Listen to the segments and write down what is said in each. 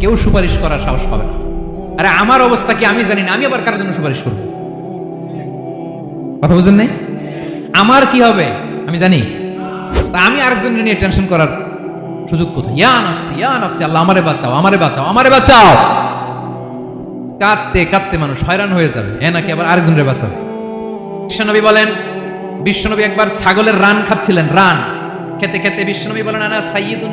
কেউ সুপারিশ করার সাহস পাবে না। আরে আমার অবস্থা কি আমি জানি না, আমি আবার কারোর জন্য সুপারিশ করব? কথা বুঝেন নাই? আমার কি হবে আমি জানি। তা আমি আরেকজনের নিয়ে টেনশন করার সুযোগ কোথায়? ইয়া নফসি ইয়া নফসি, আল্লাহ আমারে বাঁচাও আমারে বাঁচাও আমারে বাঁচাও! কাঁদতে কাঁদতে মানুষ হয়রান হয়ে যাবে, এ নাকি আবার আরেকজনের বাঁচাবে বিশ্বনবী বলেন, বিশ্বনবী একবার ছাগলের রান খাচ্ছিলেন, রান। খেতে খেতে বিশ্বনবী বলেন, আনা সাইয়্যিদুন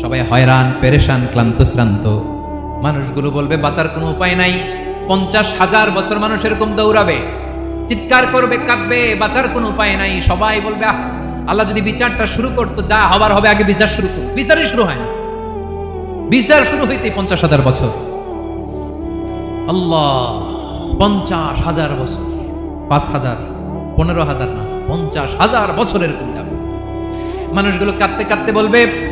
সবাই হয়রান, পেরেশান, ক্লান্ত, শ্রান্ত। মানুষগুলো বলবে, বাঁচার কোনো উপায় নাই। পঞ্চাশ হাজার বছর মানুষ এরকম দৌড়াবে। চিৎকার করবে, কাঁদবে, বাঁচার কোনো উপায় নাই। সবাই বলবে, আহ, আল্লাহ যদি বিচারটা শুরু করতো, যা হবার হবে, আগে বিচার শুরু করো বিচারই শুরু হয় না। বিচার শুরু হইতে পঞ্চাশ হাজার বছর। আল্লাহ, পঞ্চাশ হাজার বছর। পাঁচ হাজার, পনেরো হাজার না, পঞ্চাশ হাজার বছর এরকম যাবে। মানুষগুলো কাঁদতে কাঁদতে বলবে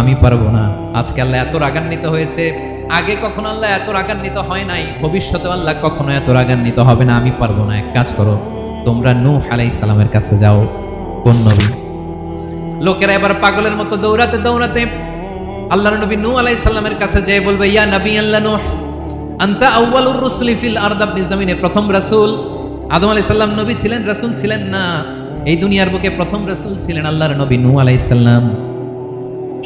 আমি পারব না। আজকে আল্লাহ এত রাগান্বিত হয়েছে। আগে কখনো আল্লাহ এত রাগান্বিত হয় নাই। ভবিষ্যতে আল্লাহ কখনো এত রাগান্বিত হবে না। আমি পারব না। এক কাজ করো, তোমরা নূহ আলাইহিস সালামের কাছে যাও, কোন নবী? লোকেরা এবার পাগলের মতো দৌড়াতে দৌড়াতে আল্লাহর নবী নূহ আলাইহিস সালামের কাছে যেয়ে বলবে, ইয়া নবী আল্লাহ নূহ, আন্তা আউয়ালুর রুসুলি ফিল আরদ আপনি জমিনে প্রথম রাসূল। আদম আলাইহিস সালাম নবী ছিলেন, রাসূল ছিলেন না। এই দুনিয়ার বুকে প্রথম রাসূল ছিলেন আল্লাহর নবী নূহ আলাইহিস সালাম।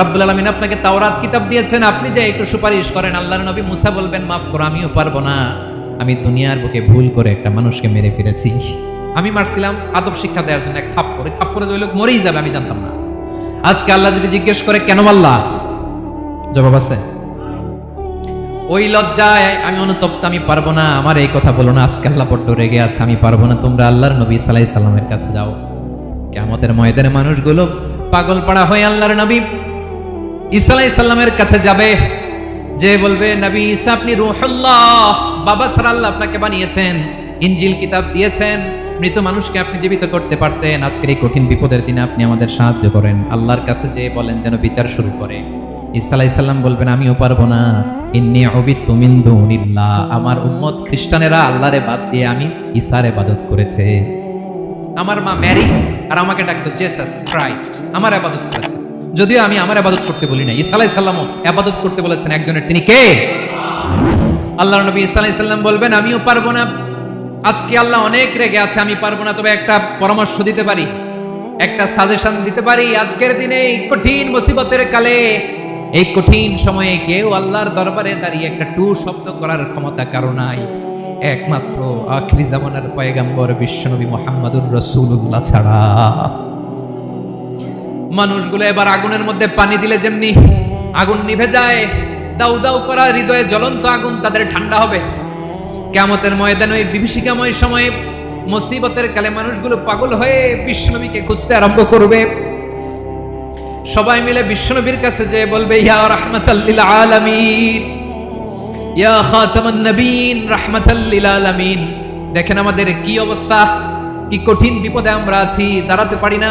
রব্বুল আলমিন আপনাকে তাওরাত কিতাব দিয়েছেন, আপনি যে একটু সুপারিশ করেন, আল্লাহর নবী মুসা বলবেন, মাফ করো, আমিও পারব না। আমি দুনিয়ার বুকে ভুল করে একটা মানুষকে মেরে ফেলেছি। আমি মারছিলাম, আদব শিক্ষা দেওয়ার জন্য এক থাপ্পড়, থাপ্পড়ে যে লোক মরেই যাবে, আমি জানতাম না। আজকে আল্লাহ যদি জিজ্ঞেস করে, কেন মারলা? জবাব আছে, ওই লজ্জায় আমি অনুতপ্ত, আমি পারব না। আমার এই কথা বলো না, আজকে আল্লাহ বড্ড রেগে আছে, আমি পারব না। তোমরা আল্লাহর নবী সালাই সাল্লামের কাছে যাও। কেমতের ময়দানে মানুষগুলো পাগল পাড়া হয়ে আল্লাহর নবী ঈসা আলাইহিস সালামের কাছে যাবে, যে বলবে, নবী ঈসা, আপনি বাবা আপনাকে বানিয়েছেন, ইনজিল কিতাব দিয়েছেন, মৃত মানুষকে আপনি জীবিত করতে পারতেন, আজকের এই কঠিন বিপদের দিনে আপনি আমাদের সাহায্য করেন। আল্লাহর কাছে যে বলেন, যেন বিচার শুরু করে। বলবেন, আমিও পারব না। ইন্নি মিন দুনিল্লাহ। আমার উম্মত খ্রিস্টানেরা আল্লাহরে বাদ দিয়ে আমি ঈসার ইবাদত করেছে। আমার মা ম্যারি আর আমাকে ডাকতো, জেসাস ক্রাইস্ট। আমার আবাদত করেছে। যদিও আমি আমার আবাদত করতে বলি না ইসা আলাইসাল্লামও আবাদত করতে বলেছেন একজনের। তিনি কে? আল্লাহ নবী ইসা আলাইসাল্লাম বলবেন, আমিও পারব না। আজকে আল্লাহ অনেক রেগে আছে, আমি পারব না। তবে একটা পরামর্শ দিতে পারি, একটা সাজেশন দিতে পারি। আজকের দিনে এই কঠিন মুসিবতের কালে, এই কঠিন সময়ে কেউ আল্লাহর দরবারে দাঁড়িয়ে একটা টু শব্দ করার ক্ষমতা কারও নাই। একমাত্র আখরি জামানার পয়গাম্বর বিশ্বনবী মোহাম্মদুর রসুল্লাহ ছাড়া। মানুষগুলো এবার আগুনের মধ্যে পানি দিলে যেমনি আগুন নিভে যায়, দাউ দাউ করা হৃদয়ে জ্বলন্ত আগুন তাদের ঠান্ডা হবে। কেমতের ময়দানে ওই বিভীষিকাময় সময়ে মুসিবতের কালে মানুষগুলো পাগল হয়ে বিশ্বনবীকে খুঁজতে আরম্ভ করবে। সবাই মিলে বিশ্বনবীর কাছে যে বলবে, ইয়া রাহমাতাল্লিল আলামিন, ইয়া খাতামান নবীন, রাহমাতাল্লিল আলামিন। দেখেন আমাদের কি অবস্থা, কি কঠিন বিপদে আমরা আছি, দাঁড়াতে পারি না।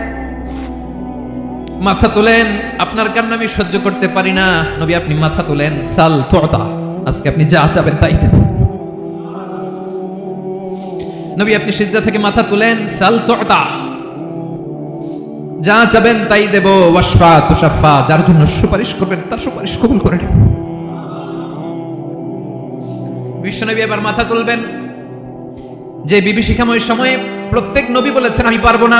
মাথা তোলেন, আপনার কান্না আমি সহ্য করতে পারি না। নবী, আপনি মাথা তোলেন। সাল তোতা আজকে আপনি যা চাবেন তাই নবী, আপনি সিজদা থেকে মাথা তুলেন, সাল তোতা যা চাবেন তাই দেব। ওয়াসফা তুষাফা যার জন্য সুপারিশ করবেন, তার সুপারিশ কবুল করে নেব বিশ্বনবী এবার মাথা তুলবেন। যে বিভীষিকাময় সময়ে প্রত্যেক নবী বলেছেন, আমি পারব না।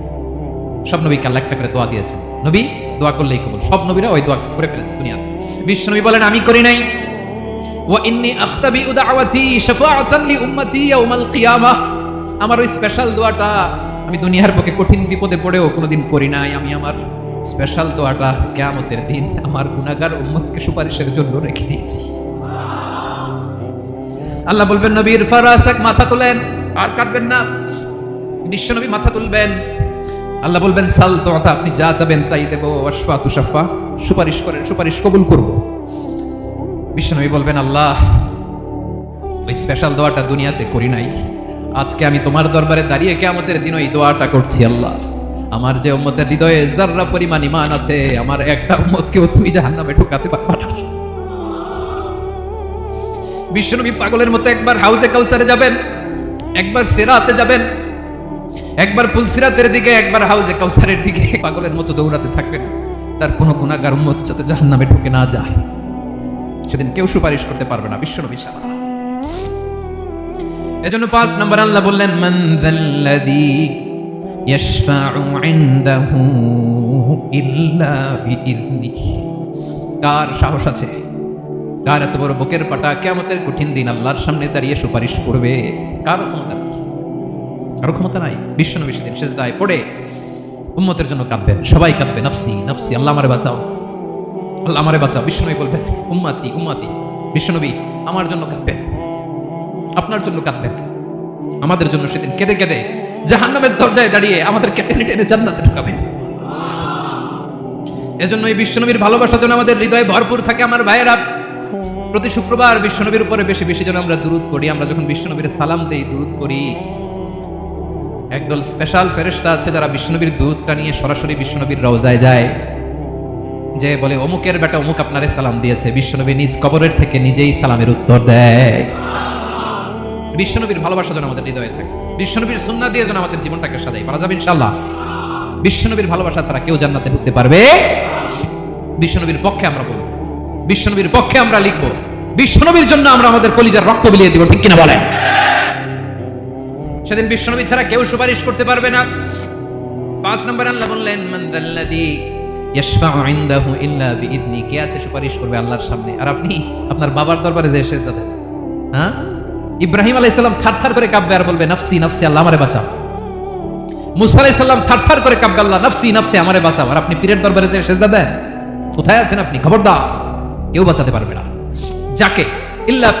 সব নবীকে আল্লাহ একটা করে দোয়া দিয়েছেন। নবী, দোয়া করলেই কবুল। সব নবীরা ওই দোয়া করে ফেলেছে দুনিয়াতে। বিশ্ব নবী বলেন, আমি করি নাই। আখতাবি উদাওয়াতি শাফাআতান লি উম্মতি ইয়াউমাল কিয়ামাহ আমার ওই স্পেশাল দোয়াটা আমি দুনিয়ার বুকে কঠিন বিপদে পড়েও কোনোদিন করি নাই। আমি আমার স্পেশাল দোয়াটা কিয়ামতের দিন আমার গুনাহগার উম্মতকে সুপারিশের জন্য রেখে দিয়েছি। আল্লাহ বলবেন, নবীর ফারাসাক মাথা তোলেন, আর কাটবেন না। বিশ্বনবী মাথা তুলবেন। আল্লাহ বলবেন, সাল তো আপনি যা যাবেন তাই দেবো। অশফা তুষাফা সুপারিশ করেন, সুপারিশ কবুল করব। বিশ্বনবী বলবেন, আল্লাহ, ওই স্পেশাল দোয়াটা দুনিয়াতে করি নাই। আজকে আমি তোমার দরবারে দাঁড়িয়ে কেমতের দিন ওই দোয়াটা করছি, আল্লাহ। আমার যে উম্মতের হৃদয়ে জাররা পরিমাণ ইমান আছে, আমার একটা উম্মতকেও তুমি জাহান্নামে ঢুকাতে পারবা না। বিশ্বনবী পাগলের মতো একবার হাউসে কাউসারে যাবেন, একবার সেরাতে যাবেন একবার পুলসিরাতের দিকে, একবার হাউজে কাউসারের দিকে। পাগলের মতো দৌড়াতে থাকবেন তার কোনো গুণাগার উম্মত যাতে জাহান্নামে ঢুকে না যায়। সেদিন কেউ সুপারিশ করতে পারবে না বিশ্বনবী ছাড়া। এজন্য পাঁচ নম্বর আল্লাহ বললেন, মান যাল্লাযী ইয়াশফাউ ইনদাহু ইল্লা বিইذনিহি কার সাহস আছে? কার এত বড় বুকের পাটা? কিয়ামতের কঠিন দিন আল্লাহর সামনে দাঁড়িয়ে সুপারিশ করবে? কার ক্ষমতা? কারও ক্ষমতা নাই। বিশ্বনবী সেদিন সেজদায় পড়ে উম্মতের জন্য কাঁদবেন। সবাই কাঁদবে, নফসি নফসি, আল্লাহ আমারে বাঁচাও। আল্লাহ আমারে বাঁচাও। বিশ্বনবী বলবেন, উম্মাতি উম্মাতি, বিশ্বনবী আমার জন্য কাঁদবেন। আপনার জন্য কাঁদবেন। আমাদের জন্য সেদিন কেঁদে কেঁদে জাহান্নামের দরজায় দাঁড়িয়ে আমাদেরকে টেনে টেনে জান্নাতে ঢুকাবেন। এজন্য এই বিশ্বনবীর ভালোবাসা যেন আমাদের হৃদয়ে ভরপুর থাকে আমার ভাইয়েরা। প্রতি শুক্রবার বিশ্বনবীর উপরে বেশি বেশি যেন আমরা দূরত করি আমরা যখন বিশ্বনবীর সালাম দেই দূরত করি একদল স্পেশাল ফেরেশতা আছে যারা বিষ্ণুবীর দুধটা নিয়ে সরাসরি বিষ্ণুবীর রওজায় যায়। যে বলে, অমুকের বেটা অমুক আপনারে সালাম দিয়েছে। বিশ্বনবী নিজ কবরের থেকে নিজেই সালামের উত্তর দেয়। বিশ্বনবীর ভালোবাসা যেন আমাদের হৃদয়ে থাকে। বিশ্বনবীর সুন্নাহ দিয়ে যেন আমাদের জীবনটাকে সাজাই পারা যাবে ইনশাআল্লাহ। বিশ্বনবীর ভালোবাসা ছাড়া কেউ জান্নাতে ঢুকতে পারবে? বিশ্বনবীর পক্ষে আমরা বলব বিশ্বনবীর পক্ষে আমরা লিখব বিশ্বনবীর জন্য আমরা আমাদের কলিজার রক্ত বিলিয়ে দিব। ঠিক কিনা বলেন? সেদিন বিশ্বনবী ছাড়া কেউ সুপারিশ করতে পারবে না। পাঁচ নম্বর আল্লাহ বললেন ইনদাহু ইল্লা কে আছে সুপারিশ করবে আল্লাহর সামনে? আর আপনি আপনার বাবার দরবারে যে সেজদা দেন। হ্যাঁ? ইব্রাহিম আলাইহিস সালাম থারথার করে কাঁপবে আর বলবে, নফসি নফসি, আল্লাহ আমারে বাঁচাও। মুসা আলাইহিস সালাম থারথার করে কাঁপবে, আল্লাহ, নফসি নফসি, আমারে বাঁচাও। আর আপনি পীরের দরবারে যে সেজদা দেন। কোথায় আছেন আপনি? খবরদার। কেউ বাঁচাতে পারবে না। যাকে? ইল্লা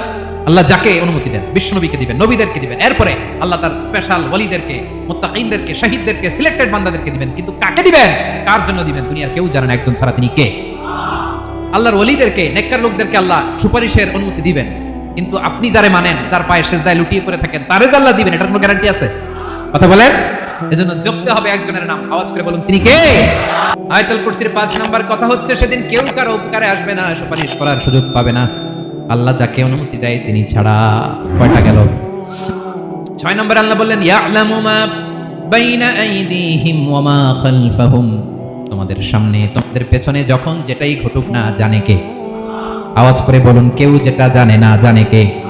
আল্লাহ যাকে অনুমতি দেন বিষ্ণনবীকে দিবেন, নবীদেরকে দিবেন, এরপরে আল্লাহ তার স্পেশাল ওয়ালিদেরকে মুত্তাকিনদেরকে, শহীদদেরকে সিলেক্টেড বান্দাদেরকে দিবেন, কিন্তু কাকে দিবেন? কার জন্য দিবেন? দুনিয়ার কেউ জানেন একজন ছাড়া তিনি কে? আল্লাহর ওলিদেরকে, নেককার লোকদেরকে আল্লাহ সুপারিশের অনুমতি দিবেন। কিন্তু আপনি যারে মানেন, যার পায়ে সেজদায় লুটিয়ে পড়ে থাকেন, তারে যে আল্লাহ দিবেন, এটার কোনো গ্যারান্টি আছে? কথা বলেন? এজন্য জপতে হবে একজনের নাম, আওয়াজ করে বলুন, তিনি কে? আয়তাল কুরসির পাঁচ নাম্বার কথা হচ্ছে, সেদিন কেউ কারও উপকারে আসবে না, সুপারিশ করার সুযোগ পাবে না। আল্লাহ যাকে অনুমতি দেয় তিনি ছাড়া কয়টা গেল? ছয় নম্বর আল্লাহ বললেন তোমাদের সামনে, তোমাদের পেছনে যখন যেটাই ঘটুক না, জানে কে? আওয়াজ করে বলুন, কেউ যেটা জানে না, জানে কে?